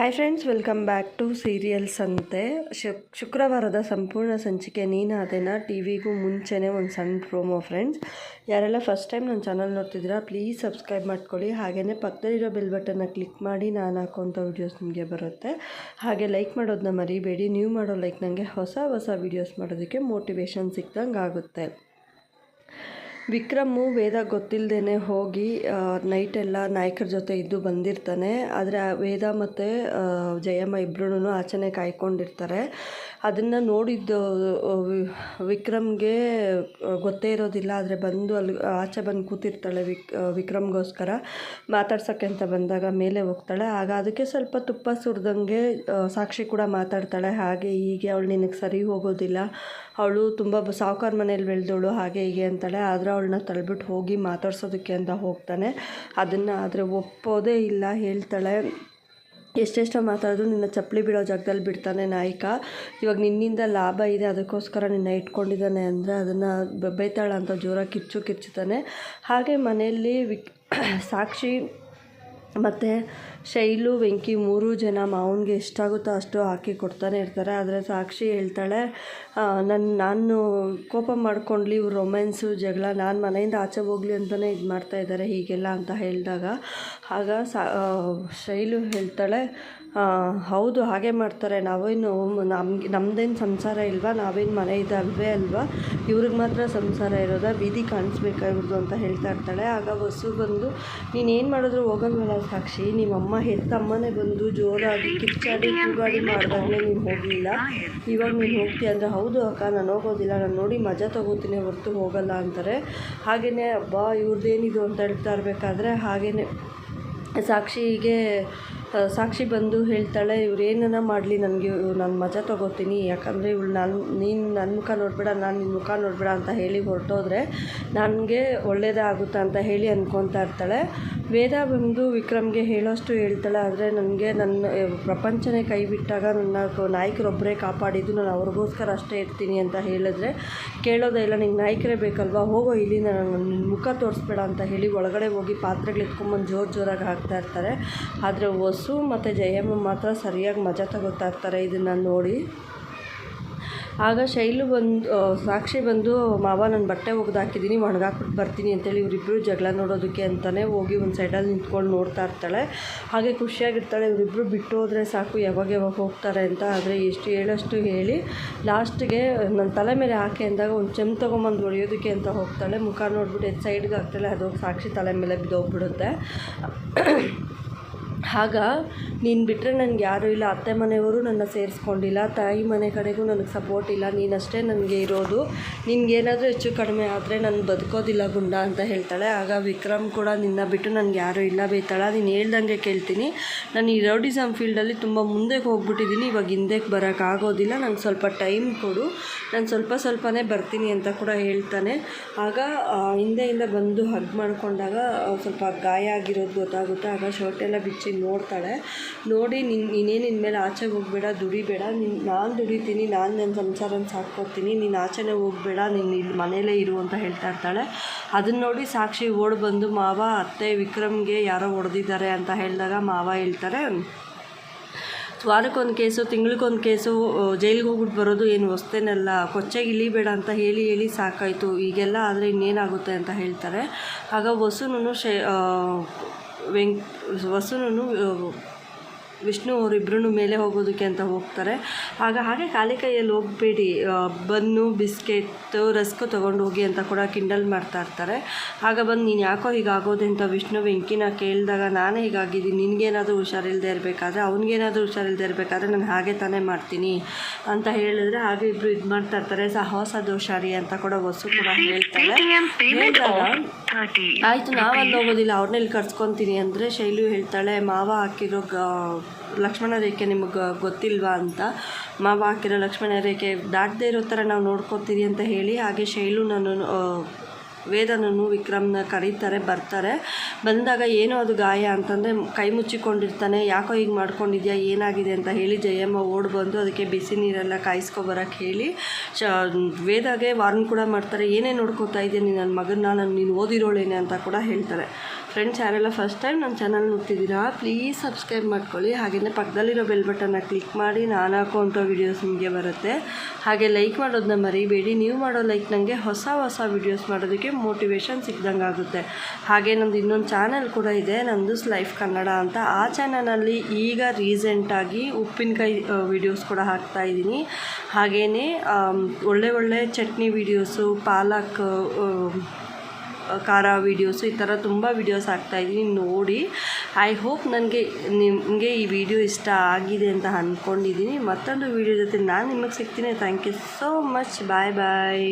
Hi friends welcome back to serials ಅಂತೆ ಶುಕ್ ಶುಕ್ರವಾರದ ಸಂಪೂರ್ಣ ಸಂಚಿಕೆ ನೀನಾದೇನ ಟಿ ವಿಗೂ ಮುಂಚೆನೇ ಒಂದು ಸಣ್ಣ ಪ್ರೋಮೋ ಫ್ರೆಂಡ್ಸ್ ಯಾರೆಲ್ಲ ಫಸ್ಟ್ ಟೈಮ್ ನನ್ನ ಚಾನಲ್ ನೋಡ್ತಿದ್ದೀರಾ ಪ್ಲೀಸ್ ಸಬ್ಸ್ಕ್ರೈಬ್ ಮಾಡ್ಕೊಳ್ಳಿ ಹಾಗೆಯೇ ಪಕ್ಕದಲ್ಲಿರೋ ಬೆಲ್ ಬಟನ್ನ ಕ್ಲಿಕ್ ಮಾಡಿ ನಾನು ಹಾಕೋಂಥ ವೀಡಿಯೋಸ್ ನಿಮಗೆ ಬರುತ್ತೆ ಹಾಗೆ ಲೈಕ್ ಮಾಡೋದನ್ನ ಮರಿಬೇಡಿ ನೀವು ಮಾಡೋ ಲೈಕ್ ನನಗೆ ಹೊಸ ಹೊಸ ವೀಡಿಯೋಸ್ ಮಾಡೋದಕ್ಕೆ ಮೋಟಿವೇಶನ್ ಸಿಕ್ದಂಗೆ ಆಗುತ್ತೆ ವಿಕ್ರಮು ವೇದ ಗೊತ್ತಿಲ್ಲದೇ ಹೋಗಿ ನೈಟೆಲ್ಲ ನಾಯಕರ ಜೊತೆ ಇದ್ದು ಬಂದಿರ್ತಾನೆ. ಆದರೆ ವೇದ ಮತ್ತು ಜಯಮ್ಮ ಇಬ್ಬರೂ ಆಚೆನೆ ಕಾಯ್ಕೊಂಡಿರ್ತಾರೆ. ಅದನ್ನು ನೋಡಿದ್ದು ವಿಕ್ರಮ್ಗೆ ಗೊತ್ತೇ ಇರೋದಿಲ್ಲ. ಆದರೆ ಬಂದು ಅಲ್ಲಿ, ಆಚೆ ಬಂದು ಕೂತಿರ್ತಾಳೆ ವಿಕ್ ವಿಕ್ರಮ್ಗೋಸ್ಕರ. ಮಾತಾಡ್ಸೋಕ್ಕೆ ಅಂತ ಬಂದಾಗ ಮೇಲೆ ಹೋಗ್ತಾಳೆ. ಆಗ ಅದಕ್ಕೆ ಸ್ವಲ್ಪ ತುಪ್ಪ ಸುರಿದಂಗೆ ಸಾಕ್ಷಿ ಕೂಡ ಮಾತಾಡ್ತಾಳೆ. ಹಾಗೆ ಹೀಗೆ ಅವಳು ನಿನಗೆ ಸರಿ ಹೋಗೋದಿಲ್ಲ. ಅವಳು ತುಂಬ ಸಾವುಕಾರ ಮನೇಲಿ ಬೆಳೆದವಳು ಹಾಗೆ ಹೀಗೆ ಅಂತಾಳೆ. ಆದರೆ ಅವಳನ್ನ ತಳ್ಬಿಟ್ಟು ಹೋಗಿ ಮಾತಾಡ್ಸೋದಕ್ಕೆ ಅಂತ ಹೋಗ್ತಾನೆ. ಅದನ್ನು ಆದರೆ ಒಪ್ಪೋದೇ ಇಲ್ಲ, ಹೇಳ್ತಾಳೆ. ಎಷ್ಟೆಷ್ಟೋ ಮಾತಾಡಿದ್ರು ನಿನ್ನ ಚಪ್ಪಲಿ ಬಿಡೋ ಜಾಗದಲ್ಲಿ ಬಿಡ್ತಾನೆ ನಾಯಕ. ಇವಾಗ ನಿನ್ನಿಂದ ಲಾಭ ಇದೆ, ಅದಕ್ಕೋಸ್ಕರ ನಿನ್ನ ಇಟ್ಕೊಂಡಿದ್ದಾನೆ ಅಂದರೆ ಅದನ್ನು ಬೈತಾಳ ಅಂತ ಜೋರಾಗಿ ಕಿಚ್ಚು ಕಿಚ್ಚುತ್ತಾನೆ. ಹಾಗೆ ಮನೆಯಲ್ಲಿ ವಿಕ್, ಸಾಕ್ಷಿ ಮತ್ತು ಶೈಲು, ವೆಂಕಿ ಮೂರು ಜನ ಮಾವನಿಗೆ ಎಷ್ಟಾಗುತ್ತೋ ಅಷ್ಟು ಹಾಕಿ ಕೊಡ್ತಾನೆ ಇರ್ತಾರೆ. ಆದರೆ ಸಾಕ್ಷಿ ಹೇಳ್ತಾಳೆ ನನ್ನ ನಾನು ಕೋಪ ಮಾಡ್ಕೊಂಡ್ಲಿ ಇವ್ರು ರೊಮ್ಯಾನ್ಸು ಜಗಳ, ನಾನು ಮನೆಯಿಂದ ಆಚೆ ಹೋಗ್ಲಿ ಅಂತಲೇ ಇದು ಮಾಡ್ತಾ ಇದ್ದಾರೆ ಹೀಗೆಲ್ಲ ಅಂತ ಹೇಳಿದಾಗ. ಆಗ ಸಾ ಶೈಲು ಹೇಳ್ತಾಳೆ ಹೌದು, ಹಾಗೆ ಮಾಡ್ತಾರೆ. ನಾವೇನು ನಮ್ಗೆ ನಮ್ಮದೇನು ಸಂಸಾರ ಇಲ್ವಾ? ನಾವೇನು ಮನೆ ಇದ್ದಾವೆ ಅಲ್ವಾ ಇವ್ರಿಗೆ ಮಾತ್ರ ಸಂಸಾರ ಇರೋದಾ, ಬೀದಿ ಕಾಣಿಸ್ಬೇಕಾ ಇವ್ರದ್ದು ಅಂತ ಹೇಳ್ತಾ ಇರ್ತಾಳೆ. ಆಗ ವಸು ಬಂದು ನೀನೇನು ಮಾಡಿದ್ರು ಹೋಗಲ್ವಲ್ಲ ಸಾಕ್ಷಿ? ನಿಮ್ಮಮ್ಮ ಹೆತ್ತಮ್ಮನೇ ಬಂದು ಜೋರಾಗಿ ಕಿಚ್ಚಾಡಿ, ಕೂಗಾಡಿ ಮಾಡಿದಾಗಲೇ ನೀನು ಹೋಗಲಿಲ್ಲ. ಇವಾಗ ನೀನು ಹೋಗ್ತೀಯ ಅಂದರೆ ಹೌದು ಅಕ್ಕ, ನಾನು ಹೋಗೋದಿಲ್ಲ. ನಾನು ನೋಡಿ ಮಜಾ ತಗೋತೀನಿ, ಹೊರತು ಹೋಗಲ್ಲ ಅಂತಾರೆ. ಹಾಗೆಯೇ ಅಬ್ಬಾ ಇವ್ರದ್ದೇನಿದು ಅಂತ ಹೇಳ್ತಾ ಇರಬೇಕಾದ್ರೆ ಹಾಗೆಯೇ ಸಾಕ್ಷಿಗೆ ಸಾಕ್ಷಿ ಬಂದು ಹೇಳ್ತಾಳೆ, ಇವ್ರು ಏನನ್ನ ಮಾಡಲಿ ನನಗೆ ನಾನು ಮಜಾ ತಗೋತೀನಿ. ಯಾಕಂದರೆ ಇವಳು ನಾನು, ನೀನು ನನ್ನ ಮುಖ ನೋಡಬೇಡ, ನಾನು ನಿನ್ನ ಮುಖ ನೋಡಬೇಡ ಅಂತ ಹೇಳಿ ಹೊರಟೋದ್ರೆ ನನಗೆ ಒಳ್ಳೇದೇ ಆಗುತ್ತೆ ಅಂತ ಹೇಳಿ ಅಂದ್ಕೊತಾ ಇರ್ತಾಳೆ. ವೇದ ಬಂದು ವಿಕ್ರಮ್ಗೆ ಹೇಳೋಷ್ಟು ಹೇಳ್ತಾಳೆ, ಆದರೆ ನನಗೆ ನನ್ನ ಪ್ರಪಂಚನೇ ಕೈ ಬಿಟ್ಟಾಗ ನನ್ನ ನಾಯಕರೊಬ್ಬರೇ ಕಾಪಾಡಿದ್ದು ನಾನು ಅವ್ರಿಗೋಸ್ಕರ ಅಷ್ಟೇ ಇರ್ತೀನಿ ಅಂತ ಹೇಳಿದ್ರೆ, ಕೇಳೋದೇ ಇಲ್ಲ, ನಿಂಗೆ ನಾಯಕರೇ ಬೇಕಲ್ವಾ? ಹೋಗೋ ಇಲ್ಲಿ ನಾನು ನಿನ್ನ ಮುಖ ತೋರಿಸ್ಬೇಡ ಅಂತ ಹೇಳಿ ಒಳಗಡೆ ಹೋಗಿ ಪಾತ್ರೆಗಳು ಎತ್ಕೊಂಬಂದು ಜೋರು ಜೋರಾಗಿ ಹಾಕ್ತಾ ಇರ್ತಾರೆ. ಆದರೆ ವಸು ಮತ್ತು ಜಯಮ್ಮ ಮಾತ್ರ ಸರಿಯಾಗಿ ಮಜಾ ತಗೋತಾ ಇರ್ತಾರೆ ಇದನ್ನು ನೋಡಿ. ಆಗ ಶೈಲು ಬಂದು ಸಾಕ್ಷಿ ಬಂದು, ಮಾವ ನಾನು ಬಟ್ಟೆ ಒಗ್ದು ಹಾಕಿದ್ದೀನಿ ಒಣಗಾಕ್ಬಿಟ್ಟು ಬರ್ತೀನಿ ಅಂತೇಳಿ ಇವರಿಬ್ಬರು ಜಗಳ ನೋಡೋದಕ್ಕೆ ಅಂತಲೇ ಹೋಗಿ ಒಂದು ಸೈಡಲ್ಲಿ ನಿಂತ್ಕೊಂಡು ನೋಡ್ತಾ ಇರ್ತಾಳೆ. ಹಾಗೆ ಖುಷಿಯಾಗಿರ್ತಾಳೆ ಇವರಿಬ್ಬರು ಬಿಟ್ಟು ಹೋದರೆ ಸಾಕು, ಯಾವಾಗ ಯಾವಾಗ ಹೋಗ್ತಾರೆ ಅಂತ. ಆದರೆ ಎಷ್ಟು ಹೇಳೋಷ್ಟು ಹೇಳಿ ಲಾಸ್ಟ್ಗೆ ನನ್ನ ತಲೆ ಮೇಲೆ ಹಾಕಿ ಅಂದಾಗ ಒಂದು ಚೆಮ್ ತೊಗೊಂಬಂದು ಹೊಡೆಯೋದಕ್ಕೆ ಅಂತ ಹೋಗ್ತಾಳೆ. ಮುಖ ನೋಡ್ಬಿಟ್ಟು ಎದ್ದು ಸೈಡ್ಗೆ ಹಾಕ್ತಾಳೆ ಅದು ಸಾಕ್ಷಿ ತಲೆ ಮೇಲೆ ಬಿದ್ದೋಗ್ಬಿಡುತ್ತೆ. ಆಗ ನೀನು ಬಿಟ್ಟರೆ ನನಗೆ ಯಾರೂ ಇಲ್ಲ, ಅತ್ತೆ ಮನೆಯವರು ನನ್ನ ಸೇರಿಸ್ಕೊಂಡಿಲ್ಲ, ತಾಯಿ ಮನೆ ಕಡೆಗೂ ನನಗೆ ಸಪೋರ್ಟ್ ಇಲ್ಲ ನೀನಷ್ಟೇ ನನಗೆ ಇರೋದು. ನಿನಗೇನಾದರೂ ಹೆಚ್ಚು ಕಡಿಮೆ ಆದರೆ ನಾನು ಬದುಕೋದಿಲ್ಲ ಗುಂಡ ಅಂತ ಹೇಳ್ತಾಳೆ. ಆಗ ವಿಕ್ರಮ್ ಕೂಡ ನಿನ್ನ ಬಿಟ್ಟು ನನಗೆ ಯಾರೂ ಇಲ್ಲ ಬೇತಾಳ. ನೀನು ಹೇಳ್ದಂಗೆ ಕೇಳ್ತೀನಿ. ನಾನು ಈ ರೌಡಿಸಮ್ ಫೀಲ್ಡಲ್ಲಿ ತುಂಬ ಮುಂದಕ್ಕೆ ಹೋಗ್ಬಿಟ್ಟಿದ್ದೀನಿ ಇವಾಗ ಹಿಂದಕ್ಕೆ ಬರೋಕ್ಕಾಗೋದಿಲ್ಲ ನಂಗೆ ಸ್ವಲ್ಪ ಟೈಮ್ ಕೊಡು. ನಾನು ಸ್ವಲ್ಪ ಸ್ವಲ್ಪನೇ ಬರ್ತೀನಿ ಅಂತ ಕೂಡ ಹೇಳ್ತಾನೆ. ಆಗ ಹಿಂದೆಯಿಂದ ಬಂದು ಹಗ್ ಮಾಡ್ಕೊಂಡಾಗ ಸ್ವಲ್ಪ ಗಾಯ ಆಗಿರೋದು ಗೊತ್ತಾಗುತ್ತೆ. ಆಗ ಶರ್ಟ್ ಎಲ್ಲ ಬಿಚ್ಚಿ ನೋಡ್ತಾಳೆ. ನೋಡಿ, ನಿನ್, ನಿನ್ನ ಮೇಲೆ ಆಚೆಗೆ ಹೋಗಬೇಡ, ದುಡಿಬೇಡ. ನಿನ್ನ ನಾನು ದುಡಿತೀನಿ, ನಾನು ನನ್ನ ಸಂಸಾರನ ಸಾಕ್ಕೊತೀನಿ, ನೀನು ಆಚೆನೇ ಹೋಗಬೇಡ, ನೀನು ಇಲ್ಲಿ ಮನೇಲೇ ಇರು ಅಂತ ಹೇಳ್ತಾ ಇರ್ತಾಳೆ. ಅದನ್ನ ನೋಡಿ ಸಾಕ್ಷಿ ಓಡ್ ಬಂದು, ಮಾವ, ಅತ್ತೆ ವಿಕ್ರಮ್ಗೆ ಯಾರೋ ಹೊಡೆದಿದ್ದಾರೆ ಅಂತ ಹೇಳಿದಾಗ ಮಾವ ಹೇಳ್ತಾರೆ, ವಾರಕ್ಕೊಂದು ಕೇಸು, ತಿಂಗಳಿಗೊಂದು ಕೇಸು ಜೈಲಿಗೆ ಹೋಗ್ಬಿಟ್ಟು ಬರೋದು ಏನು ಹೊಸ್ತೇನಲ್ಲ ಕೊಚ್ಚೆಗೆ ಇಳಿಬೇಡ ಅಂತ ಹೇಳಿ ಹೇಳಿ ಸಾಕಾಯಿತು. ಈಗೆಲ್ಲ ಆದರೆ ಇನ್ನೇನಾಗುತ್ತೆ ಅಂತ ಹೇಳ್ತಾರೆ. ಆಗ ವಸುನು ಶೇ ಆ, ವೆಂಕ್ ವಸುನು ವಿಷ್ಣು ಅವರಿಬ್ಬರೂ ಮೇಲೆ ಹೋಗೋದಕ್ಕೆ ಅಂತ ಹೋಗ್ತಾರೆ. ಆಗ ಹಾಗೆ ಖಾಲಿ ಕೈಯಲ್ಲಿ ಹೋಗಬೇಡಿ ಬನ್ನು ಬಿಸ್ಕೆಟ್ಟು ರಸ್ಕು ತೊಗೊಂಡು ಹೋಗಿ ಅಂತ ಕೂಡ ಕಿಂಡಲ್ ಮಾಡ್ತಾ ಇರ್ತಾರೆ. ಆಗ ಬಂದು ನೀನು ಯಾಕೋ ಹೀಗಾಗೋದೆ ಅಂತ ವಿಷ್ಣು ವೆಂಕಿನ ಕೇಳಿದಾಗ ನಾನೇ ಹೀಗಾಗಿದ್ದೀನಿ ನಿನಗೇನಾದರೂ ಹುಷಾರಿಲ್ಲದೆ ಇರಬೇಕಾದ್ರೆ ಅವ್ನಿಗೇನಾದರೂ ಹುಷಾರಿಲ್ಲದೆ ಇರಬೇಕಾದ್ರೆ ನಾನು ಹಾಗೆ ತಾನೇ ಮಾಡ್ತೀನಿ ಅಂತ ಹೇಳಿದ್ರೆ ಹಾಗೆ ಇಬ್ಬರು ಇದು ಮಾಡ್ತಾ ಇರ್ತಾರೆ. ಸಹವಾಸ ದೋಷಾರಿ ಅಂತ ಕೂಡ ವಸು ಕೂಡ ಹೇಳ್ತಾರೆ. ಆಯಿತು ನಾವಲ್ಲಿ ಹೋಗೋದಿಲ್ಲ ಅವ್ರನ್ನೆಲ್ಲಿ ಕರ್ಸ್ಕೊತೀನಿ ಅಂದರೆ ಶೈಲು ಹೇಳ್ತಾಳೆ. ಮಾವ ಹಾಕಿರೋ ಗ ಲಕ್ಷ್ಮಣ ರೇಖೆ ನಿಮಗೆ ಗೊತ್ತಿಲ್ವಾ ಅಂತ? ಮಾವ ಹಾಕಿರೋ ಲಕ್ಷ್ಮಣ ರೇಖೆ ದಾಟದೇ ಇರೋ ಥರ ನಾವು ನೋಡ್ಕೊತೀರಿ ಅಂತ ಹೇಳಿ, ಹಾಗೆ ಶೈಲು ನಾನು ವೇದನನ್ನು ವಿಕ್ರಮ್ನ ಕರೀತಾರೆ, ಬರ್ತಾರೆ. ಬಂದಾಗ ಏನೋ ಅದು ಗಾಯ ಅಂತಂದರೆ ಕೈ ಮುಚ್ಚಿಕೊಂಡಿರ್ತಾನೆ, ಯಾಕೋ ಹೀಗೆ ಮಾಡ್ಕೊಂಡಿದ್ಯಾ, ಏನಾಗಿದೆ ಅಂತ ಹೇಳಿ ಜಯಮ್ಮ ಓಡಿ ಬಂದು ಅದಕ್ಕೆ ಬಿಸಿ ನೀರೆಲ್ಲ ಕಾಯಿಸ್ಕೊಬರಕ್ಕೆ ಹೇಳಿ, ಶ, ವೇದಾಗೆ ವಾರ್ನ್ ಕೂಡ ಮಾಡ್ತಾರೆ, ಏನೇ ನೋಡ್ಕೋತಾ ಇದೆಯಾ ನೀನು ನನ್ನ ಮಗನ್ನ, ನಾನು ನೀನು ಓದಿರೋಳೇನೆ ಅಂತ ಕೂಡ ಹೇಳ್ತಾರೆ. ಫ್ರೆಂಡ್ಸ್ ಯಾರೆಲ್ಲ ಫಸ್ಟ್ ಟೈಮ್ ನನ್ನ ಚಾನಲ್ ನೋಡ್ತಿದ್ದೀರಾ ಪ್ಲೀಸ್ ಸಬ್ಸ್ಕ್ರೈಬ್ ಮಾಡ್ಕೊಳ್ಳಿ. ಹಾಗೆಯೇ ಪಕ್ಕದಲ್ಲಿರೋ ಬೆಲ್ ಬಟನ್ನ ಕ್ಲಿಕ್ ಮಾಡಿ, ನಾನು ಹಾಕುವಂಥ ವೀಡಿಯೋಸ್ ನಿಮಗೆ ಬರುತ್ತೆ. ಹಾಗೆ ಲೈಕ್ ಮಾಡೋದನ್ನ ಮರಿಬೇಡಿ. ನೀವು ಮಾಡೋ ಲೈಕ್ ನನಗೆ ಹೊಸ ಹೊಸ ವೀಡಿಯೋಸ್ ಮಾಡೋದಕ್ಕೆ ಮೋಟಿವೇಶನ್ ಸಿಕ್ದಂಗೆ ಆಗುತ್ತೆ. ಹಾಗೆ ನಂದು ಇನ್ನೊಂದು ಚಾನಲ್ ಕೂಡ ಇದೆ ನಂದು ಲೈಫ್ ಕನ್ನಡ ಅಂತ. ಆ ಚಾನಲಲ್ಲಿ ಈಗ ರೀಸೆಂಟಾಗಿ ಉಪ್ಪಿನಕಾಯಿ ವೀಡಿಯೋಸ್ ಕೂಡ ಹಾಕ್ತಾ ಇದ್ದೀನಿ. ಹಾಗೆಯೇ ಒಳ್ಳೆ ಒಳ್ಳೆ ಚಟ್ನಿ ವೀಡಿಯೋಸು ಪಾಲಕ್ ಖಾರ ವೀಡಿಯೋಸು ಈ ಥರ ತುಂಬ ವೀಡಿಯೋಸ್ ಹಾಕ್ತಾಯಿದ್ದೀನಿ ನೋಡಿ. ಐ ಹೋಪ್ ನನಗೆ, ನಿಮಗೆ ಈ ವಿಡಿಯೋ ಇಷ್ಟ ಆಗಿದೆ ಅಂತ ಅಂದ್ಕೊಂಡಿದ್ದೀನಿ ಮತ್ತೊಂದು ವೀಡಿಯೋ ಜೊತೆ ನಾನು ನಿಮಗೆ ಸಿಗ್ತೀನಿ. Thank you so much bye bye